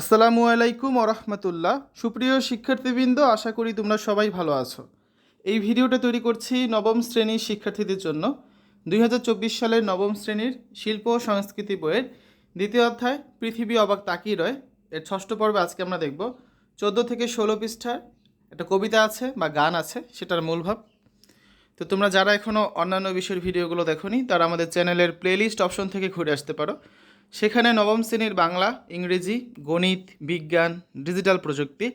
আসসালামু আলাইকুম ওরহমতুল্লাহ সুপ্রিয় শিক্ষার্থীবৃন্দ, আশা করি তোমরা সবাই ভালো আছো। এই ভিডিওটা তৈরি করছি নবম শ্রেণির শিক্ষার্থীদের জন্য। দুই হাজার চব্বিশ সালের নবম শ্রেণির শিল্প ও সংস্কৃতি বইয়ের দ্বিতীয় অধ্যায়, পৃথিবী অবাক তাকিয়ে রয়। এর ষষ্ঠ পর্বে আজকে আমরা দেখব চোদ্দ থেকে ষোলো পৃষ্ঠার একটা কবিতা আছে বা গান আছে, সেটার মূল ভাব। তো তোমরা যারা এখনও অন্যান্য বিষয়ের ভিডিওগুলো দেখোনি, তারা আমাদের চ্যানেলের প্লেলিস্ট অপশন থেকে ঘুরে আসতে পারো। সেখানে নবম শ্রেণির বাংলা, ইংরেজি, গণিত, বিজ্ঞান, ডিজিটাল প্রযুক্তি,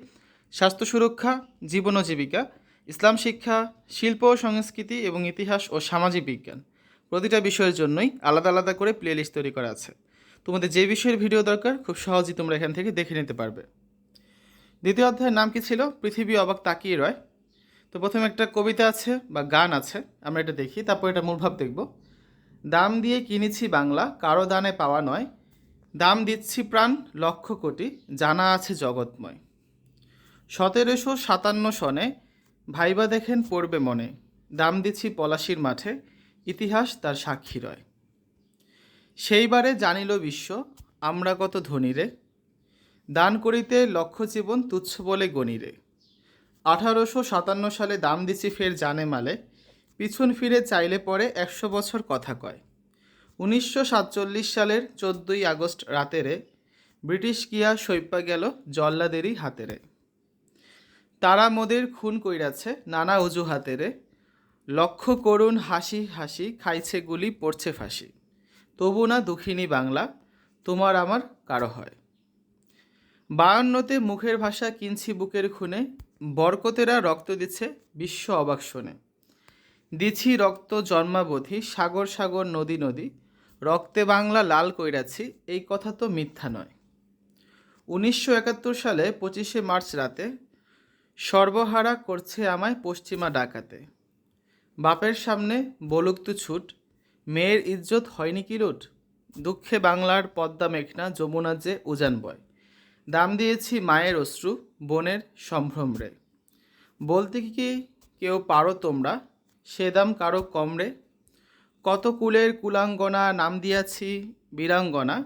স্বাস্থ্য সুরক্ষা, জীবন ও জীবিকা, ইসলাম শিক্ষা, শিল্প ও সংস্কৃতি এবং ইতিহাস ও সামাজিক বিজ্ঞান। প্রতিটা বিষয়ের জন্যই আলাদা আলাদা করে প্লেলিস্ট তৈরি করা আছে। তোমাদের যে বিষয়ের ভিডিও দরকার, খুব সহজেই তোমরা এখান থেকে দেখে নিতে পারবে। দ্বিতীয় অধ্যায়ের নাম কি ছিল? পৃথিবী অবাক তাকিয়ে রয়। তো প্রথমে একটা কবিতা আছে বা গান আছে, আমরা এটা দেখি, তারপর এটা মূলভাব দেখব। দাম দিয়ে কিনেছি বাংলা, কারও দানে পাওয়া নয়। দাম দিচ্ছি প্রাণ, লক্ষ কোটি, জানা আছে জগৎময়। সতেরোশো সাতান্ন সনে ভাইবা দেখেন পড়বে মনে। দাম দিচ্ছি পলাশির মাঠে, ইতিহাস তার সাক্ষী রয়। সেইবারে জানিল বিশ্ব, আমরা কত ধনীরে দান করিতে লক্ষ্য জীবন তুচ্ছ বলে গণিরে। আঠারোশো সাতান্ন সালে দাম দিছি ফের জানে মালে। পিছন ফিরে চাইলে পরে একশো বছর কথা কয়। উনিশশো সাতচল্লিশ সালের চোদ্দোই আগস্ট রাতেরে ব্রিটিশ কিয়া সৈপা গেল জল্লাদেরই হাতেরে। তারা মোদের খুন কইরাছে নানা অজুহাতেরে। লক্ষ করুণ হাসি হাসি খাইছে গুলি, পড়ছে ফাঁসি। তবু না দুঃখিনী বাংলা, তোমার আমার কারও হয়। বায়ান্নতে মুখের ভাষা কিনছি বুকের খুনে, বরকতেরা রক্ত দিচ্ছে বিশ্ব অবাক শোনে। দিছি রক্ত জন্মাবধি, সাগর সাগর, নদী নদী। রক্তে বাংলা লাল কইরাছি, এই কথা তো মিথ্যা নয়। উনিশশো একাত্তর সালে পঁচিশে মার্চ রাতে সর্বহারা করছে আমায় পশ্চিমা ডাকাতে। বাপের সামনে বলুক ছুট, মেয়ের ইজ্জত হয়নি কি লুট দুঃখে বাংলার পদ্মা মেঘনা যমুনা যে উজান বয়। দাম দিয়েছি মায়ের অশ্রু, বোনের সম্ভ্রম রে। বলতে কি কেউ পারো তোমরা? সে দাম কারও কম রে। কত কুলের কুলাঙ্গনা নাম দিয়াছি বীরাঙ্গনা,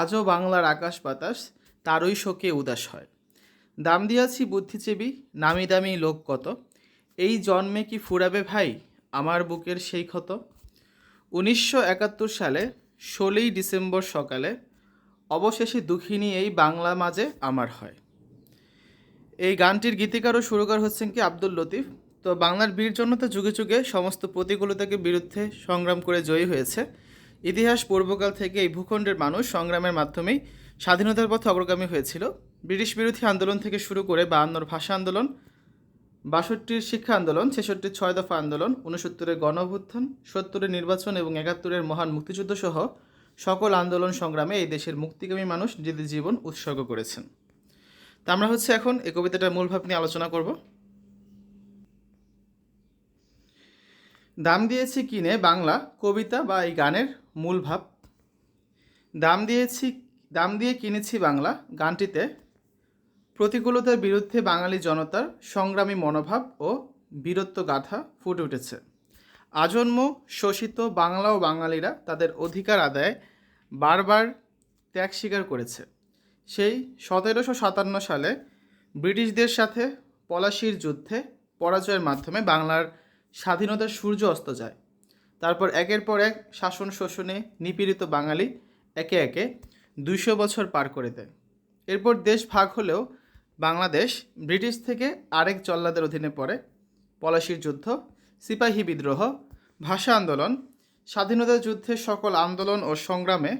আজও বাংলার আকাশ বাতাস, তারই শোকে উদাস হয়। দাম দিয়াছি বুদ্ধিজীবী, নামি দামি লোক কত। এই জন্মে কি ফুরাবে ভাই আমার বুকের সেই ক্ষত? উনিশশো একাত্তর সালে, ষোলোই ডিসেম্বর সকালে, অবশেষে দুঃখিনী এই বাংলা মাঝে আমার হয়। এই গানটির গীতিকার ও সুরকার হচ্ছেন কি আব্দুল লতিফ। তো বাংলার বীর জনতা যুগে যুগে সমস্ত প্রতিকূলতাকে বিরুদ্ধে সংগ্রাম করে জয়ী হয়েছে। ইতিহাস পূর্বকাল থেকে এই ভূখণ্ডের মানুষ সংগ্রামের মাধ্যমেই স্বাধীনতার পথে অগ্রগামী হয়েছিল। ব্রিটিশ বিরোধী আন্দোলন থেকে শুরু করে বায়ান্নর ভাষা আন্দোলন, বাষট্টির শিক্ষা আন্দোলন, ছেষট্টির ছয় দফা আন্দোলন উনসত্তরের গণ অভ্যুত্থান সত্তরের নির্বাচন এবং একাত্তরের মহান মুক্তিযুদ্ধ সহ সকল আন্দোলন সংগ্রামে এই দেশের মুক্তিকামী মানুষ নিজেদের জীবন উৎসর্গ করেছেন। তা আমরা হচ্ছে এখন এই কবিতাটার মূল ভাব নিয়ে আলোচনা করব। দাম দিয়েছি কিনে বাংলা কবিতা বা এই গানের মূল ভাব। দাম দিয়েছি, দাম দিয়ে কিনেছি বাংলা গানটিতে প্রতিকূলতার বিরুদ্ধে বাঙালি জনতার সংগ্রামী মনোভাব ও বীরত্ব গাথা ফুটে উঠেছে। আজন্ম শোষিত বাংলা ও বাঙালিরা তাদের অধিকার আদায় বারবার ত্যাগ স্বীকার করেছে। সেই সতেরোশো সাতান্ন সালে ব্রিটিশদের সাথে পলাশির যুদ্ধে পরাজয়ের মাধ্যমে বাংলার স্বাধীনতার সূর্য অস্ত যায়। তারপর একের পর এক শাসন শোষণে নিপীড়িত বাঙালি একে একে দুইশো বছর পার করে দেয়। এরপর দেশ ভাগ হলেও বাংলাদেশ ব্রিটিশ থেকে আরেক জল্লাদের অধীনে পড়ে। পলাশির যুদ্ধ, সিপাহী বিদ্রোহ, ভাষা আন্দোলন, স্বাধীনতা যুদ্ধের সকল আন্দোলন ও সংগ্রামে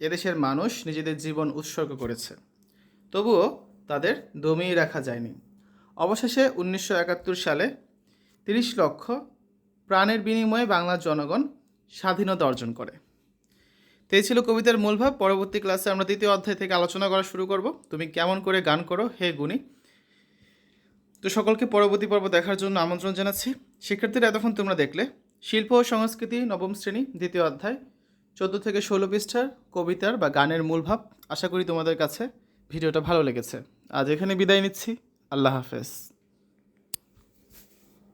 এদেশের মানুষ নিজেদের জীবন উৎসর্গ করেছে। তবুও তাদের দমিয়ে রাখা যায়নি। অবশেষে উনিশশো একাত্তর সালে তিরিশ লক্ষ প্রাণের বিনিময়ে বাংলার জনগণ স্বাধীনতা অর্জন করে। তো এই ছিল কবিতার মূল ভাব পরবর্তী ক্লাসে আমরা দ্বিতীয় অধ্যায় থেকে আলোচনা করা শুরু করব। তুমি কেমন করে গান করো, হে গুণী? তো সকলকে পরবর্তী পর্ব দেখার জন্য আমন্ত্রণ জানাচ্ছি। শিক্ষার্থীরা, এতক্ষণ তোমরা দেখলে শিল্প ও সংস্কৃতি, নবম শ্রেণি, দ্বিতীয় অধ্যায়, চোদ্দ থেকে ষোলো পৃষ্ঠার কবিতার বা গানের মূল ভাব আশা করি তোমাদের কাছে ভিডিওটা ভালো লেগেছে। আজ এখানে বিদায় নিচ্ছি। আল্লাহ হাফেজ।